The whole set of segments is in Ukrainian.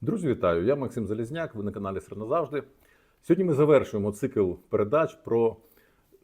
Друзі, вітаю! Я Максим Залізняк, ви на каналі Сир назавжди. Сьогодні ми завершуємо цикл передач про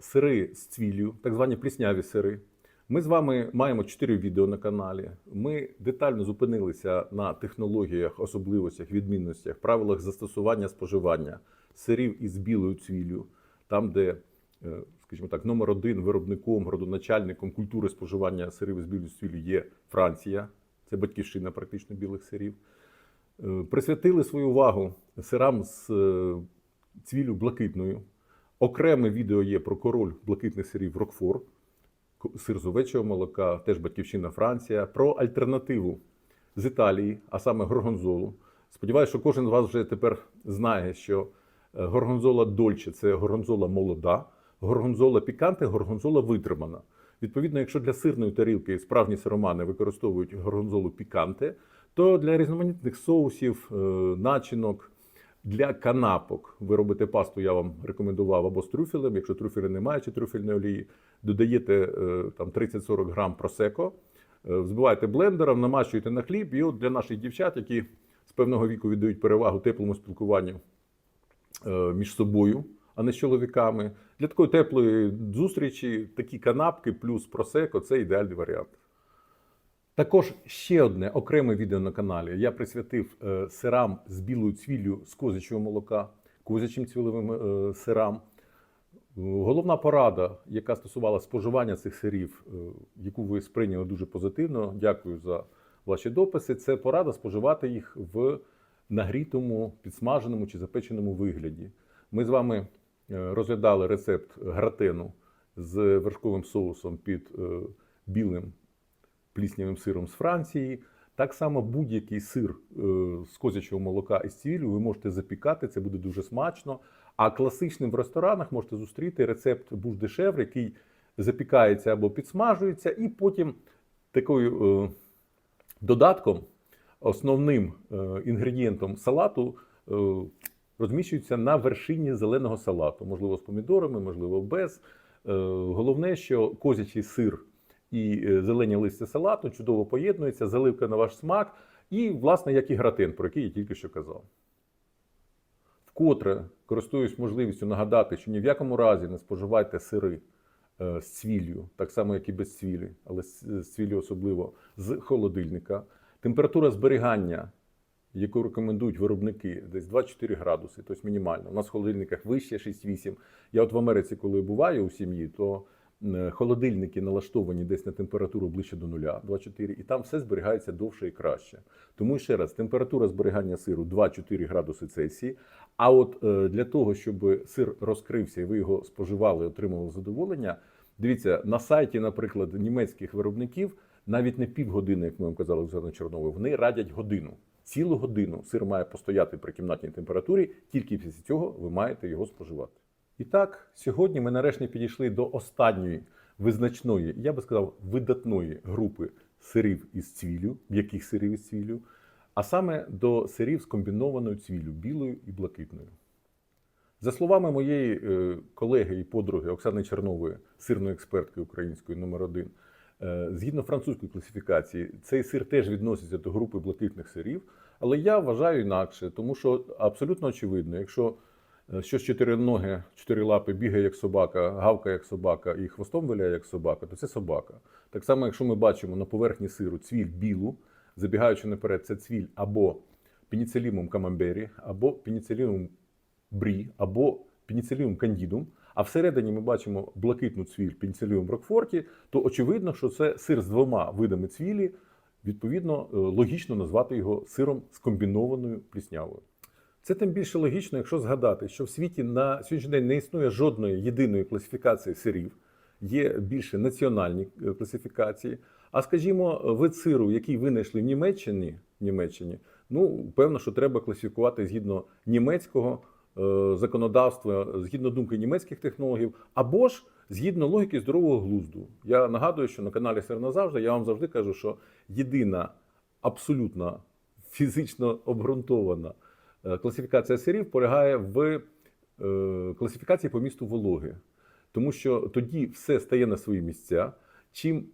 сири з цвіллю, так звані плісняві сири. Ми з вами маємо 4 відео на каналі. Ми детально зупинилися на технологіях, особливостях, відмінностях, правилах застосування споживання сирів із білою цвіллю, там, де, е, скажімо так, номер один виробником, родоначальником культури споживання сирів із білою цвіллю є Франція. Це батьківщина практично білих сирів. Е, присвятили свою увагу сирам з е, цвілю блакитною. Окреме відео є про король блакитних сирів Рокфор, сир з овечого молока, теж батьківщина Франція, про альтернативу з Італії, а саме горгонзолу. Сподіваюся, що кожен з вас вже тепер знає, що е, горгонзола дольче це горгонзола молода, горгонзола піканте, горгонзола витримана. Відповідно, якщо для сирної тарілки справжні сиромани використовують горгонзолу піканте, то для різноманітних соусів, е, начинок, для канапок ви робите пасту, я вам рекомендував або з трюфелем, якщо трюфеля немає, чи трюфельної олії, додаєте е, там 30-40 грам просеко, е, взбиваєте блендером, намащуєте на хліб. І от для наших дівчат, які з певного віку віддають перевагу теплому спілкуванню між собою, а не з чоловіками. Для такої теплої зустрічі такі канапки плюс просеко це ідеальний варіант. Також ще одне окреме відео на каналі. Я присвятив е, сирам з білою цвіллю з козячого молока, козячим цвілевим е, сирам. Головна порада, яка стосувалася споживання цих сирів, е, яку ви сприйняли дуже позитивно. Дякую за ваші дописи. Це порада споживати їх в нагрітому, підсмаженому чи запеченому вигляді. Ми з вами розглядали рецепт гратену з вершковим соусом під білим пліснявим сиром з Франції. Так само будь-який сир е, з козячого молока із цвіллю ви можете запікати, це буде дуже смачно. А класичним в ресторанах можете зустріти рецепт буш-дешевр, який запікається або підсмажується, і потім такою е, додатком, основним е, інгредієнтом салату розміщується на вершині зеленого салату, можливо, з помідорами, можливо, без. Головне, що козячий сир і е, зелені листя салату чудово поєднуються, заливка на ваш смак, і, власне, як і гратин, про який я тільки що казав. Вкотре користуюсь можливістю нагадати, що ні в якому разі не споживайте сири е, з цвіллю, так само, як і без цвілі, але з з цвіллю особливо з холодильника. Температура зберігання, яку рекомендують виробники, десь 24 градуси, тобто мінімально. У нас в холодильниках вище 6-8. Я от в Америці, коли буваю у сім'ї, то е, холодильники налаштовані десь на температуру ближче до нуля, 24, і там все зберігається довше і краще. Тому ще раз, температура зберігання сиру 2-4 градуси Цельсії. А от е, для того, щоб сир розкрився і ви його споживали, отримували задоволення, дивіться, на сайті, наприклад, німецьких виробників навіть не півгодини, як ми вам казали Оксана Чорнова, вони радять годину. Цілу годину сир має постояти при кімнатній температурі, тільки після цього ви маєте його споживати. І так, сьогодні ми нарешті підійшли до останньої визначної, я би сказав, видатної групи сирів із цвіллю, м'яких сирів із цвіллю, а саме до сирів з комбінованою цвіллю білою і блакитною. За словами моєї е, колеги і подруги Оксани Чернової, сирної експертки української номер 1 е, згідно французької класифікації, цей сир теж відноситься до групи блакитних сирів, але я вважаю інакше, тому що абсолютно очевидно, якщо е, щось чотириноге, чотири лапи бігає як собака, гавкає як собака і хвостом виляє як собака, то це собака. Так само, якщо ми бачимо на поверхні сиру цвіль білу, забігаючи наперед, це цвіль або пеніцилімум камамбері, або пеніцилімум брі, або пеніциліум кандідум, а всередині ми бачимо блакитну цвіль пеніциліум рокфорті, то очевидно, що це сир з двома видами цвілі. Відповідно, е, логічно назвати його сиром з комбінованою пліснявою. Це тим більше логічно, якщо згадати, що в світі на сьогоднішній день не існує жодної єдиної класифікації сирів, є більше національні е, класифікації. А скажімо, вид сиру, який винайшли в Німеччині, Німеччині, ну певно, що треба класифікувати згідно німецького е, законодавства, згідно думки німецьких технологів, або ж згідно логіки здорового глузду. Я нагадую, що на каналі Сир назавжди я вам завжди кажу, що єдина абсолютно фізично обґрунтована класифікація сирів полягає в е, класифікації по місту вологи. Тому що тоді все стає на свої місця. Чим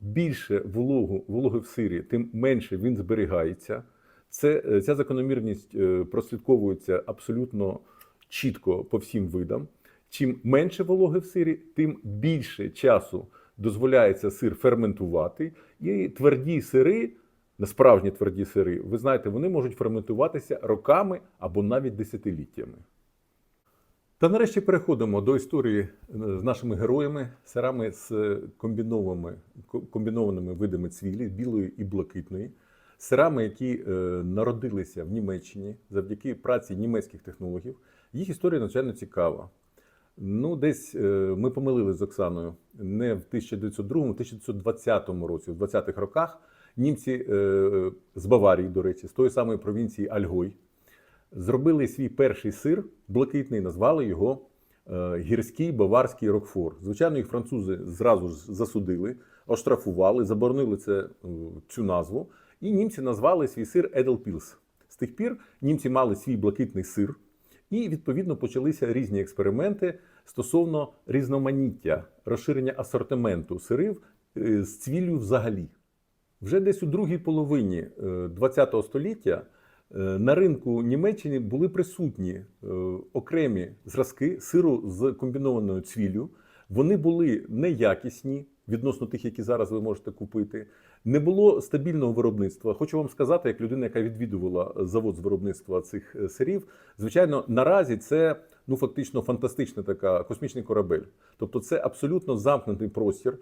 більше вологу, вологи в сирі, тим менше він зберігається. Це, е, ця закономірність е, прослідковується абсолютно чітко по всім видам. Чим менше вологи в сирі, тим більше часу дозволяється сир ферментувати. І тверді сири, справжні тверді сири, ви знаєте, вони можуть ферментуватися роками або навіть десятиліттями. Та нарешті переходимо до історії е, з нашими героями, сирами з комбінованими, комбінованими видами цвілі, білої і блакитної, сирами, які е, народилися в Німеччині завдяки праці німецьких технологів. Їх історія надзвичайно цікава. Ну, десь е, ми помилилися з Оксаною не в 1902, а в 1920 році, в 20-х роках. Німці е, з Баварії, до речі, з тої самої провінції Альгой, зробили свій перший сир блакитний, назвали його е, гірський баварський рокфор. Звичайно, їх французи зразу ж засудили, оштрафували, заборонили це, е, цю назву. І німці назвали свій сир Еделпілс. З тих пір німці мали свій блакитний сир, і відповідно почалися різні експерименти стосовно різноманіття, розширення асортименту сирів з цвіллю взагалі. Вже десь у другій половині ХХ століття е, на ринку Німеччини були присутні е, окремі зразки сиру з комбінованою цвіллю. Вони були неякісні відносно тих, які зараз ви можете купити. Не було стабільного виробництва. Хочу вам сказати, як людина, яка відвідувала завод з виробництва цих е, сирів, звичайно, наразі це ну фактично фантастична така космічний корабель. Тобто, це абсолютно замкнутий простір, е,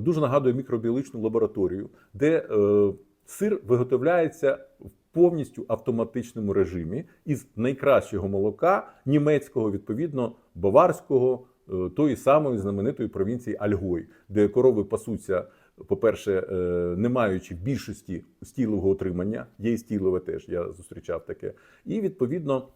дуже нагадує мікробіологічну лабораторію, де е, сир виготовляється в повністю автоматичному режимі із найкращого молока німецького, відповідно баварського. е, Тої самої знаменитої провінції Альгой, де корови пасуться, по-перше, не маючи більшості стілового отримання, є і стілове теж, я зустрічав таке. І відповідно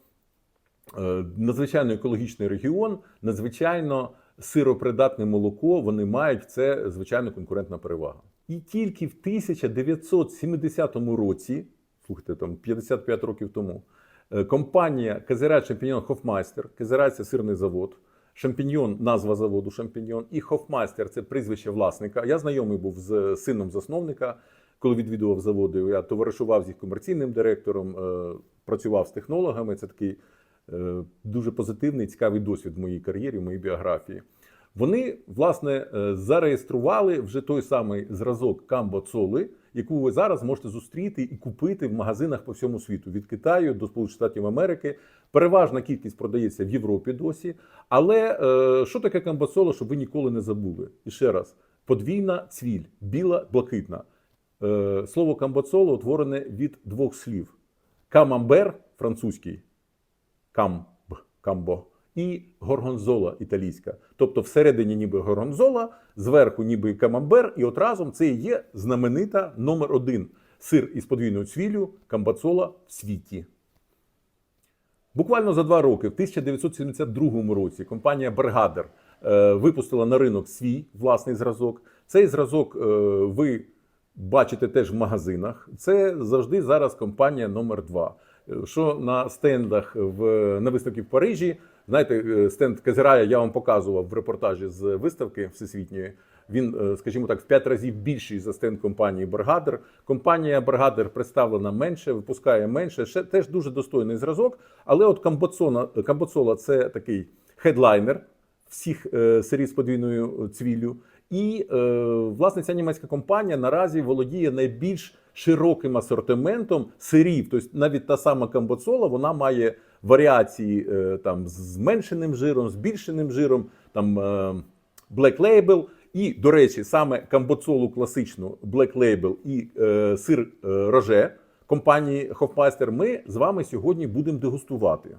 надзвичайно екологічний регіон, надзвичайно сиропридатне молоко вони мають це звичайно конкурентна перевага. І тільки в 1970 році, слухайте, там 55 років тому, е, компанія Казерат Шампіньон Хофмайстер, Казерат сирний завод. Шампіньйон, назва заводу Шампіньйон, і Хофмайстер це прізвище власника. Я знайомий був з сином засновника, коли відвідував заводи. Я товаришував з їх комерційним директором, е, працював з технологами. Це такий е, дуже позитивний, цікавий досвід в моїй кар'єрі, в моїй біографії. Вони, власне, е, зареєстрували вже той самий зразок Камбо Цоли, яку ви зараз можете зустріти і купити в магазинах по всьому світу від Китаю до Сполучених Штатів Америки. Переважна кількість продається в Європі досі. Але е, що таке камбоцоло, щоб ви ніколи не забули? І ще раз: подвійна цвіль, біла, блакитна. Е, слово камбоцоло утворене від двох слів: камамбер французький, камб, камбо, і горгонзола італійська. Тобто всередині ніби горгонзола, зверху ніби камамбер, і от разом це є знаменита номер один сир із подвійною цвіллю камбацола в світі. Буквально за два роки, в 1972 році, компанія Бергадер випустила на ринок свій власний зразок. Цей зразок е, ви бачите теж в магазинах. Це завжди зараз компанія номер 2 що на стендах в на виставці в Парижі, знаєте, е, стенд Казирая я вам показував в репортажі з виставки всесвітньої. Він, е, скажімо так, в 5 разів більший за стенд компанії Бергадер. Компанія Бергадер представлена менше, випускає менше. Ще теж дуже достойний зразок. Але от Камбоцона, Камбоцола це такий хедлайнер всіх е, сирів з подвійною цвіллю. І е, власне ця німецька компанія наразі володіє найбільш широким асортиментом сирів. Тобто навіть та сама камбоцола вона має варіації е, там з зменшеним жиром, збільшеним жиром, там е, Black Label. І, до речі, саме камбоцолу класичну Black Label і е, сир е, роже компанії Hofmeister ми з вами сьогодні будемо дегустувати.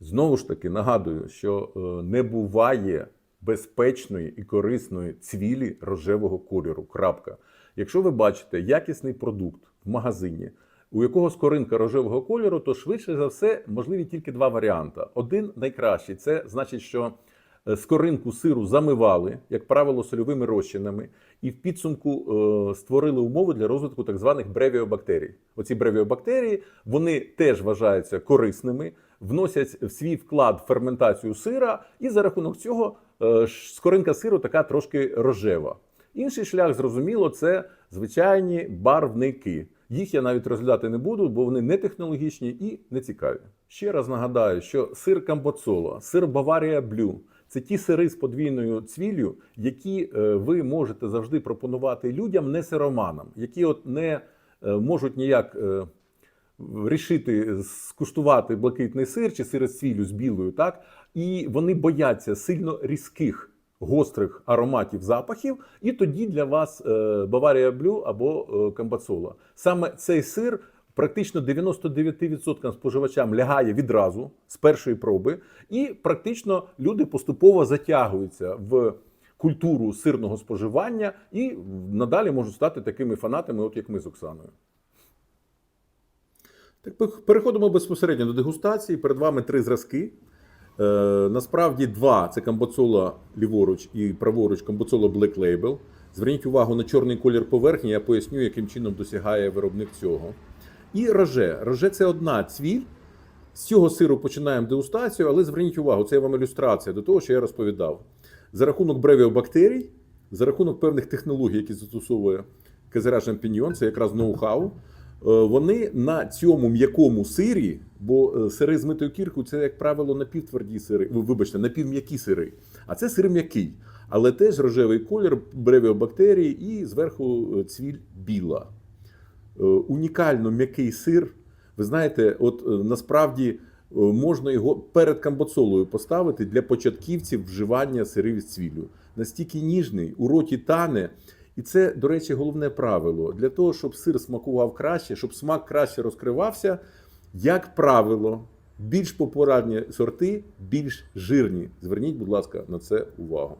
Знову ж таки нагадую, що е, не буває безпечної і корисної цвілі рожевого кольору. Крапка. Якщо ви бачите якісний продукт в магазині, у якого скоринка рожевого кольору, то швидше за все можливі тільки два варіанти. Один найкращий це значить, що е, скоринку сиру замивали, як правило, сольовими розчинами, і в підсумку е, створили умови для розвитку так званих бревіобактерій. Оці бревіобактерії вони теж вважаються корисними, вносять в свій вклад ферментацію сира, і за рахунок цього е, скоринка сиру така трошки рожева. Інший шлях, зрозуміло, це звичайні барвники. Їх я навіть розглядати не буду, бо вони не технологічні і не цікаві. Ще раз нагадаю, що сир Камбоцоло, сир Баварія Блю це ті сири з подвійною цвіллю, які е, ви можете завжди пропонувати людям, не сироманам, які от не е, можуть ніяк е, рішити скуштувати блакитний сир чи сир з цвіллю з білою, так і вони бояться сильно різких. Гострих ароматів запахів, і тоді для вас е, Баварія Блю або е, Камбацола. Саме цей сир практично 99% споживачам лягає відразу з першої проби, і практично люди поступово затягуються в культуру сирного споживання і надалі можуть стати такими фанатами, от як ми з Оксаною. Так, переходимо безпосередньо до дегустації. Перед вами три зразки. Е, насправді два це камбоцола ліворуч і праворуч камбоцола Black Label. Зверніть увагу на чорний колір поверхні, я поясню, яким чином досягає виробник цього. І роже. Роже це одна цвіль. З цього сиру починаємо дегустацію, але зверніть увагу, це вам ілюстрація до того, що я розповідав. За рахунок бревіобактерій, за рахунок певних технологій, які застосовує Кезера Шампіньйон, це якраз ноу-хау. Е, Вони на цьому м'якому сирі, бо е, сири з митою кіркою це, як правило, напівтверді сири, ви- вибачте, напівм'які сири. А це сир м'який, але теж рожевий колір, бревіобактерії і зверху е, цвіль біла. Унікально м'який сир. Ви знаєте, от насправді можна його перед камбоцолою поставити для початківців вживання сирів з цвіллю. Настільки ніжний, у роті тане. І це, до речі, головне правило. Для того, щоб сир смакував краще, щоб смак краще розкривався, як правило, більш популярні сорти, більш жирні. Зверніть, будь ласка, на це увагу.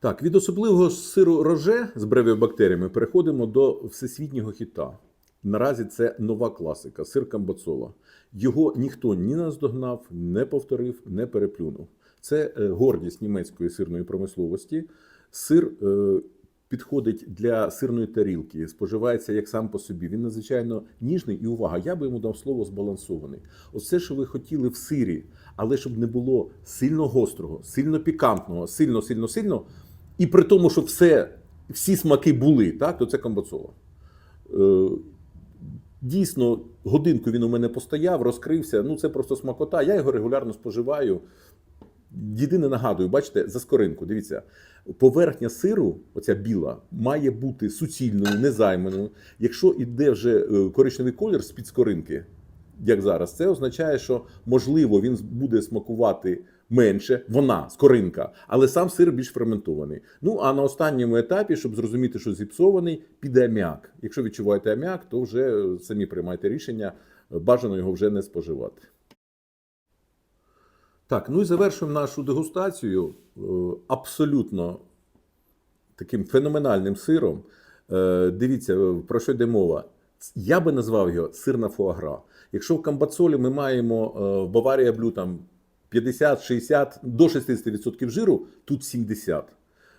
Так, від особливого сиру роже з бревіобактеріями переходимо до всесвітнього хіта. Наразі це нова класика сир камбоцола. Його ніхто ні наздогнав, не повторив, не переплюнув. Це е, гордість німецької сирної промисловості. Сир е, підходить для сирної тарілки, споживається як сам по собі. Він надзвичайно ніжний і увага. Я би йому дав слово збалансований. Оце, що ви хотіли в сирі, але щоб не було сильно гострого, сильно пікантного, сильно, сильно, сильно. І при тому, що все, всі смаки були, так, то це камбоцола. Е, Дійсно, годинку він у мене постояв, розкрився. Ну, це просто смакота. Я його регулярно споживаю. Єдине нагадую, бачите, за скоринку. Дивіться, поверхня сиру, оця біла, має бути суцільною, незайманою. Якщо йде вже е, коричневий колір з-під скоринки, як зараз, це означає, що можливо він буде смакувати менше, вона скоринка, але сам сир більш ферментований. Ну а на останньому етапі, щоб зрозуміти, що зіпсований, піде аміак. Якщо відчуваєте аміак, то вже е, самі приймайте рішення, бажано його вже не споживати. Так, ну і завершуємо нашу дегустацію е, абсолютно таким феноменальним сиром. Е, Дивіться, е, про що йде мова. Я би назвав його сирна фуагра. Якщо в камбацолі ми маємо в Баварія Блю там 50-60 до 60% жиру, тут 70%.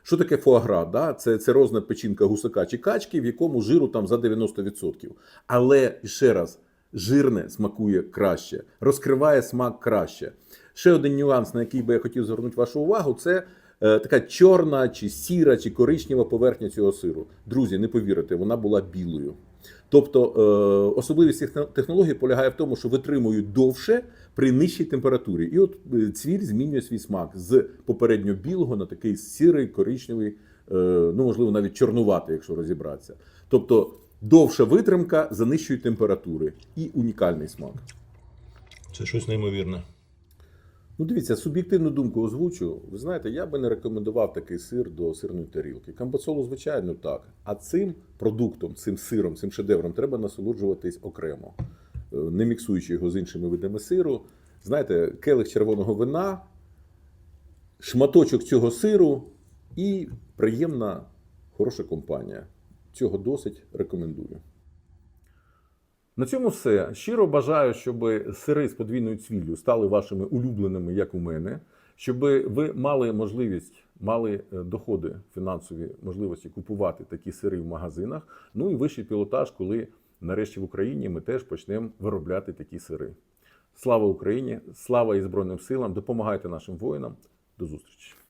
Що таке фуагра? Да? Це цирозна печінка гусака чи качки, в якому жиру там за 90%. Але ще раз, жирне смакує краще, розкриває смак краще. Ще один нюанс, на який би я хотів звернути вашу увагу, це е, така чорна, чи сіра, чи коричнева поверхня цього сиру. Друзі, не повірите, вона була білою. Тобто е, особливість цих технологій полягає в тому, що витримують довше при нижчій температурі. І от е, цвіль змінює свій смак з попередньо білого на такий сірий, коричневий, ну можливо, навіть чорнуватий, якщо розібратися. Тобто довша витримка за нижчої температури і унікальний смак. Це щось неймовірне. Ну, дивіться, суб'єктивну думку озвучу. Ви знаєте, я би не рекомендував такий сир до сирної тарілки. Камбацолу, звичайно, так. А цим продуктом, цим сиром, цим шедевром треба насолоджуватись окремо, е, не міксуючи його з іншими видами сиру. Знаєте, келих червоного вина, шматочок цього сиру і приємна, хороша компанія. Цього досить рекомендую. На цьому все. Щиро бажаю, щоб сири з подвійною цвіллю стали вашими улюбленими, як у мене, щоб ви мали можливість, мали е, доходи фінансові можливості купувати такі сири в магазинах. Ну і вищий пілотаж, коли нарешті в Україні ми теж почнемо виробляти такі сири. Слава Україні! Слава і Збройним силам! Допомагайте нашим воїнам. До зустрічі!